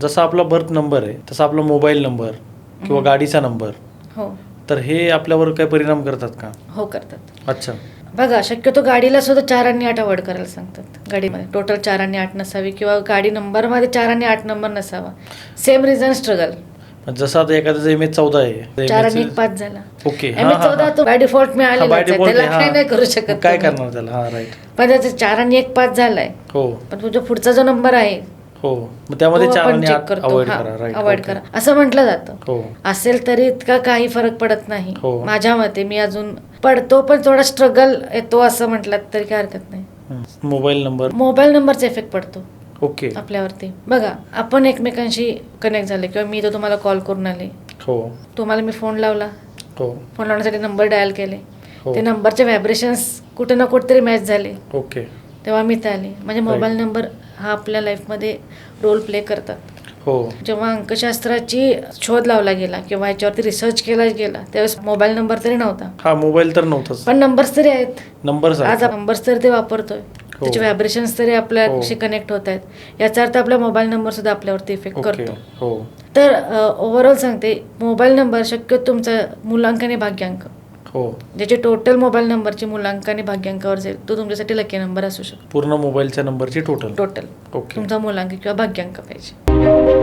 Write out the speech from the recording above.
जसा आपला birth number आहे तसा आपला मोबाईल नंबर किंवा गाडीचा नंबर हो. तर हे आपल्यावर काय परिणाम करतात का? हो करतात. अच्छा. बघा शक्यतो गाडीला सुद्धा चार आणि आठ अवॉइड करायला सांगतात. गाडीमध्ये टोटल चार आणि आठ नसावी किंवा गाडी नंबरमध्ये चार आणि आठ नंबर नसावा. सेम रिझन स्ट्रगल पण जसं आता एखाद्याचा एम एच चौदा आहे चार आणि एक पाच झाला. ओके. एच चौदा तो बाय डिफॉल्ट मिळालेला by default त्याला आहे, काही हा. नाही करू शकत काय तुम्ही. करणार त्याला? हा राईट पण त्याचा चार आणि एक पाच झालाय. हो. पण तुझा पुढचा जो नंबर आहे हो. त्यामध्ये तो आपण आठ करतो. अवॉइड हा, करा असं म्हटलं जातं. हो. असेल तरी इतका काही फरक पडत नाही. हो. माझ्या मते मी अजून पडतो पण थोडा स्ट्रगल येतो असं म्हटलं तरी काय हरकत नाही. Mobile number? मोबाईल नंबरचा इफेक्ट पडतो. ओके. आपल्यावरती. बघा आपण एकमेकांशी कनेक्ट झाले किंवा मी तर तुम्हाला कॉल करून आले. हो. तुम्हाला मी फोन लावला. हो. फोन लावण्यासाठी नंबर डायल केले. हो. ते नंबरचे व्हायब्रेशन्स कुठे ना कुठेतरी मॅच झाले. ओके. तेव्हा मी ते आले. म्हणजे मोबाईल नंबर हा आपल्या लाईफमध्ये रोल प्ले करतात. हो. जेव्हा अंकशास्त्राची शोध लावला गेला किंवा याच्यावरती रिसर्च केला गेला त्यावेळेस मोबाईल नंबर तरी नव्हता. हा मोबाईल तर नव्हताच. पण नंबर्स तरी आहेत. नंबर आज नंबर्स तरी ते वापरतोय. त्याचे व्हायब्रेशन्स तरी आपल्याशी कनेक्ट होत आहेत. याचा अर्थ आपला मोबाईल नंबर सुद्धा आपल्यावरती इफेक्ट करतो. हो. तर ओव्हरऑल सांगते मोबाईल नंबर शक्यतो तुमचा मुलांकाने भाग्यांक. हो. ज्याचे टोटल मोबाईल नंबरची मुलांकाने भाग्यांकावर जाईल तो तुमच्यासाठी लकी नंबर असू शकतो. पूर्ण मोबाईलच्या नंबरची टोटल टोटल ओके तुमचा मुलांक किंवा भाग्यांक पाहिजे.